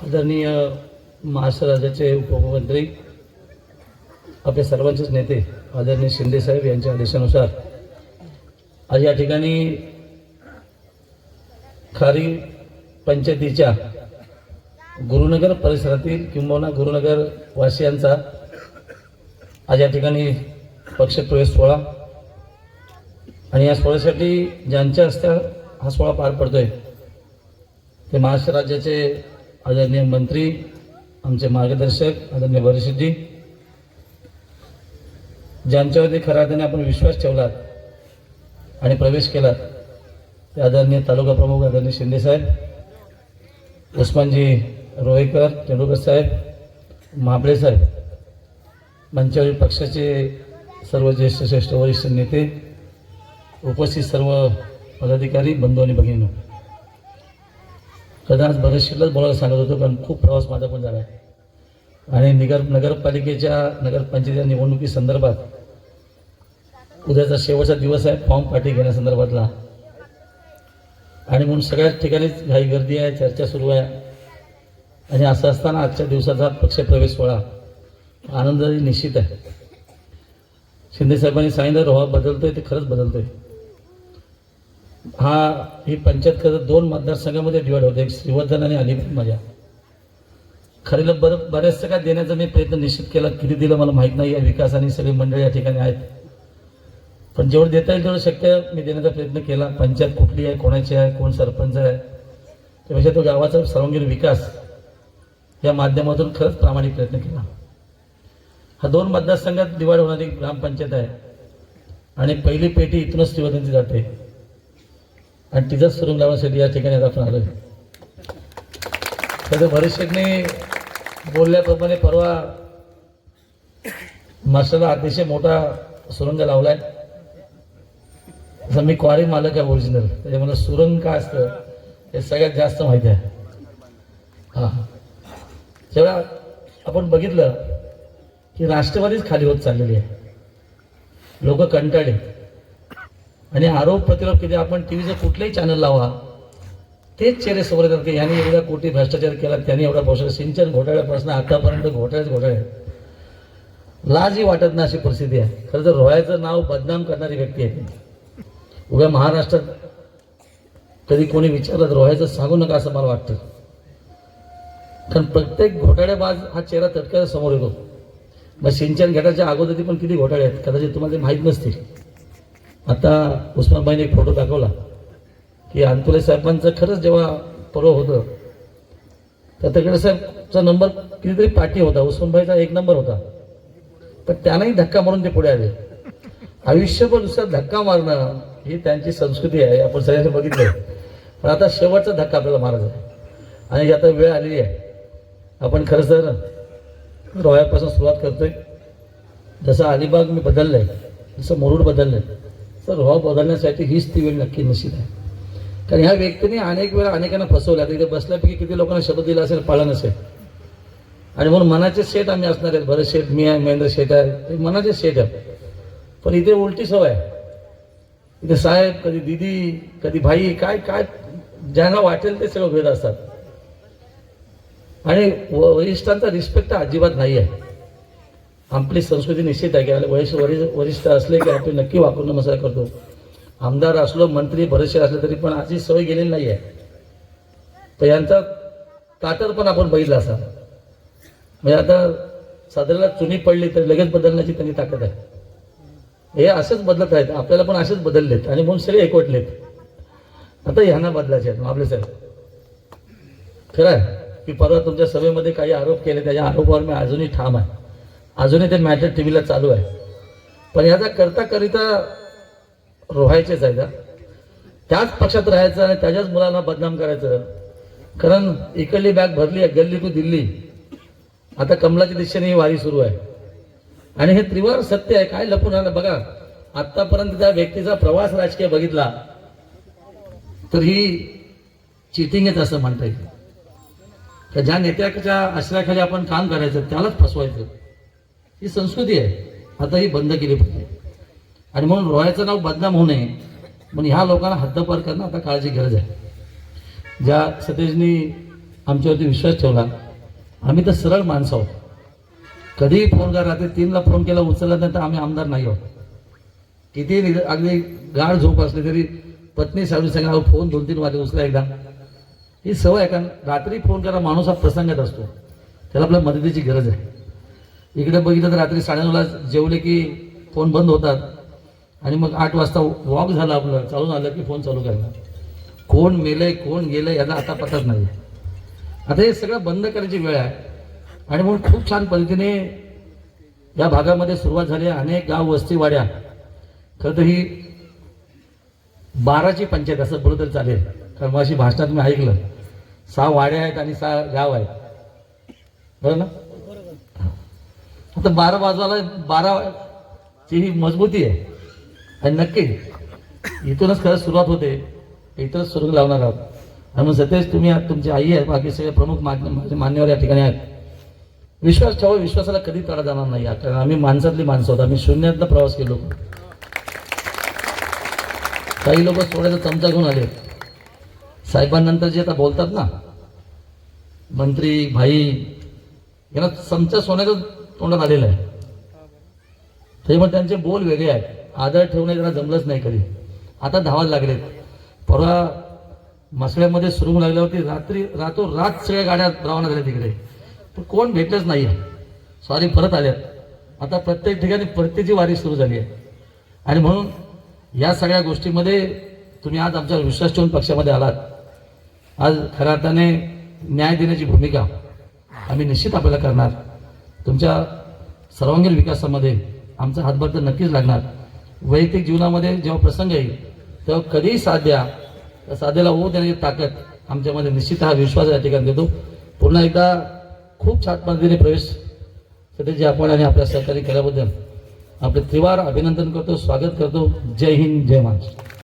आदरणीय महाराष्ट्र राज्याचे उपमुख्यमंत्री आपल्या सर्वांचेच नेते आदरणीय शिंदे साहेब यांच्या आदेशानुसार आज या ठिकाणी खारी पंचायतीच्या गुरुनगर परिसरातील किंबहुना गुरुनगर वासियांचा आज या ठिकाणी पक्षप्रवेश सोहळा आणि या सोहळ्यासाठी ज्यांच्या हस्ते हा सोहळा पार पडतोय ते महाराष्ट्र राज्याचे आदरणीय मंत्री आमचे मार्गदर्शक आदरणीय वरिष्ठजी ज्यांच्यावरती खऱ्या अर्थाने आपण विश्वास ठेवलात आणि प्रवेश केलात ते आदरणीय तालुका प्रमुख आदरणीय शिंदे साहेब उस्मानजी रोहेकर तेंडुलकर साहेब महाबळे साहेब मंचावरील पक्षाचे सर्व ज्येष्ठ श्रेष्ठ वरिष्ठ नेते उपस्थित सर्व पदाधिकारी बंधू आणि भगिनी कदाच बरेचशीलाच बोलायला सांगत होतो कारण खूप प्रवास माझा पण झाला आहे. आणि निगर नगरपालिकेच्या नगरपंचायतीच्या निवडणुकी संदर्भात उद्याचा शेवटचा दिवस आहे फॉर्म पाठी घेण्यासंदर्भातला आणि म्हणून सगळ्याच ठिकाणीच घाई गर्दी आहे चर्चा सुरू आहे. आणि असं असताना आजच्या दिवसाचा पक्षप्रवेश सोहळा आनंदही निश्चित आहे. शिंदे साहेबांनी सांगितलं रोहा बदलतोय ते खरंच बदलतोय. हा ही पंचायत खरं दोन मतदारसंघामध्ये डिवाइड होते एक श्रीवर्धन आणि अलिबाग माझ्या. खरेला बरं बऱ्याचसं काय देण्याचा मी प्रयत्न निश्चित केला किती दिलं मला माहीत नाही आहे विकास आणि सगळी मंडळी या ठिकाणी आहेत. पण जेवढं देता येईल तेवढं शक्य मी देण्याचा प्रयत्न केला. पंचायत कुठली आहे कोणाची आहे कोण सरपंच आहे त्यापेक्षा तो गावाचा सर्वांगीण विकास या माध्यमातून खरंच प्रामाणिक प्रयत्न केला. हा दोन मतदारसंघात दिवाळी होणारी ग्रामपंचायत आहे. आणि पहिली पेटी इथूनच श्रीवर्धनची जाते. आणि तिथंच सुरुंग लावण्यासाठी या ठिकाणी आता आपण आलोय. तर भरीशेटने बोलल्याप्रमाणे परवा मास्टरला अतिशय मोठा सुरंग लावलाय. असं मी क्वारी मालक आहे ओरिजिनल त्याच्यामुळे सुरंग काय असतं हे सगळ्यात जास्त माहिती आहे. हा. जेव्हा आपण बघितलं की राष्ट्रवादीच खाली होत चाललेली आहे. लोक कंटाळे आणि आरोप प्रतिरोप किती आपण टीव्हीचं कुठलंही चॅनल लावा तेच चेहरे समोर येतात की यांनी एवढ्या कोटी भ्रष्टाचार केला त्यांनी एवढा भ्रष्टाचार सिंचन घोटाळ्यापासून आतापर्यंत घोटाळ्याच घोटाळे लाजही वाटत नाही अशी परिस्थिती आहे. खरं तर रोह्याचं नाव बदनाम करणारी व्यक्ती आहे उभ्या महाराष्ट्रात कधी कोणी विचारलं तर रोह्याचं सांगू नका असं मला वाटतं. कारण प्रत्येक घोटाळेबाज हा चेहरा तटक्याच्या समोर येतो. मग सिंचन घेण्याच्या अगोदर पण किती घोटाळे आहेत? कदाचित तुम्हाला ते माहीत नसतील. आता उस्मानबाईने एक फोटो दाखवला की अंतुले साहेबांचं खरंच जेव्हा पर्व होतं तर तकडे साहेबचा नंबर कितीतरी पाठी होता उस्मानबाईचा एक नंबर होता. पण त्यांनाही धक्का मारून ते पुढे आले. आयुष्यभर दुसरा धक्का मारणं ही त्यांची संस्कृती आहे आपण सगळ्यांनी बघितलं पण आता शेवटचा धक्का आपल्याला मारायचा आहे. आणि आता वेळ आलेली आहे. आपण खरं तर रॉयापासून सुरुवात करतोय. जसं अलिबाग मी बदललं आहे जसं मुरुड आहे तर रॉ बदलण्यासाठी हीच ती वेळ नक्की निश्चित आहे. कारण ह्या व्यक्तीने अनेक वेळा अनेकांना फसवलं. आता इथे बसल्यापैकी किती लोकांना शब्द दिला असेल पाळलं नसेल. आणि म्हणून मनाचे शेठ आम्ही असणार आहेत. बरेच शेठ मी आहे महेंद्र शेठ आहे. ते मनाचे शेठ आहे पण इथे उलटी सवय आहे. इथे साहेब कधी दिदी कधी भाई काय काय ज्यांना वाटेल ते सगळं भेद असतात. आणि व- वरिष्ठांचा रिस्पेक्ट अजिबात नाही आहे. आपली संस्कृती निश्चित आहे की आपले वरिष्ठ वरि वरिष्ठ असले की आपण नक्की वापरून नमस्कार करतो. आमदार असलो मंत्री बरेचसे असले तरी पण अशी सवय गेलेली नाही आहे. तर यांचा ताटर पण आपण बघितला असा. म्हणजे आता साधारणला चुनी पडली तर लगेच बदलण्याची त्यांनी ताकद आहे. हे असेच बदलत आहेत. आपल्याला पण असेच बदललेत आणि म्हणून सगळे एकवटलेत. आता ह्यांना बदलायचे आहेत आपले साहेब खरं आहे? मी परवा तुमच्या सभेमध्ये काही आरोप केले त्याच्या आरोपावर मी अजूनही ठाम आहे. अजूनही ते मॅटर टी व्हीला चालू आहे. पण याचा करता करिता रोहायचेच आहे का त्याच पक्षात राहायचं आणि त्याच्याच मुलांना बदनाम करायचं. कारण इकडली बॅग भरली आहे गल्ली टू दिल्ली. आता कमलाच्या दिशेने ही वारी सुरू आहे. आणि हे त्रिवार सत्य आहे काय लपून आलं बघा. आतापर्यंत त्या व्यक्तीचा प्रवास राजकीय बघितला. तर ही चिटिंगच असं म्हणता येईल. तर ज्या नेत्याच्या आश्रयाखाली आपण काम करायचं त्यालाच फसवायचं. ही संस्कृती आहे. आता ही बंद केली पाहिजे. आणि म्हणून रॉयचं नाव बदनाम होऊ नये. पण ह्या लोकांना हद्दपार करणं आता काळाची गरज आहे. ज्या सतेजनी आमच्यावरती विश्वास ठेवला आम्ही तर सरळ माणसं आहोत. कधीही फोन करा रात्री तीनला फोन केला उचलला नाही तर आम्ही आमदार नाही आहोत. किती अगदी गाढ झोप असली तरी पत्नी सावली सांगा फोन दोन तीन वाजे उचला एकदा. ही सवय आहे कारण रात्री फोन करा माणूस हा प्रसंगात असतो. त्याला आपल्या मदतीची गरज आहे. इकडे बघितलं तर रात्री साडेनऊला जेवले की फोन बंद होतात. आणि मग आठ वाजता वॉक झालं आपलं चालून आलं की फोन चालू करणार कोण मेलंय कोण गेलंय याला आता पताच नाही आता हे सगळं बंद करायची वेळ आहे. आणि म्हणून खूप छान पद्धतीने या भागामध्ये सुरुवात झाली आहे. अनेक गाव वस्ती वाड्या. खरं तर ही बाराची पंचायत असं बोललं तरी चालेल. कारण माझी भाषणात मी ऐकलं. सहा वाड्या आहेत आणि सहा गाव आहेत. बरं ना? आता बारा बाजूला बारा ची ही मजबूती आहे. आणि नक्की इथूनच खरं सुरुवात होते. इथंच सुरू लावणार आहोत. आणि मग सतेज तुम्ही आहात, तुमची आई आहे बाकी सगळे प्रमुख मान्य माझे मान्यवर या ठिकाणी आहेत. विश्वास ठेवा विश्वासाला कधी तडा जाणार नाही. कारण आम्ही माणसातली माणसं आहोत. आम्ही शून्यातनं प्रवास केलो. काही लोक सोडायचा चमचा घेऊन आले. साहेबांनंतर जे आता बोलतात ना मंत्री भाई यांना समचा सोन्याचं तोंडात आलेलं आहे. ते मग त्यांचे बोल वेगळे आहेत. आदर ठेवणे त्यांना जमलंच नाही कधी. आता धावायला लागलेत. परवा मसळ्यामध्ये सुरू लागल्यावरती रात्री रातो रात सगळ्या गाड्या रवाना झाल्या तिकडे. पण कोण भेटलंच नाही आहे सॉरी परत आल्यात आता प्रत्येक ठिकाणी परतीची वारी सुरू झाली आहे. आणि म्हणून या सगळ्या गोष्टीमध्ये तुम्ही आज आमच्या विश्वास ठेवून पक्षामध्ये आलात. आज खऱ्या अर्थाने न्याय देण्याची भूमिका आम्ही निश्चित आपल्याला करणार. तुमच्या सर्वांगीण विकासामध्ये आमचा हातभार तर नक्कीच लागणार. वैयक्तिक जीवनामध्ये जेव्हा प्रसंग येईल तेव्हा कधीही साथ द्या. त्या साध्याला ओ देण्याची ताकद आमच्यामध्ये निश्चित हा विश्वास या ठिकाणी देतो. पुन्हा एकदा खूप छान पद्धतीने प्रवेश सध्याचे आपण आणि आपल्या सहकारी केल्याबद्दल आपले त्रिवार अभिनंदन करतो स्वागत करतो. जय हिंद जय महाराष्ट्र.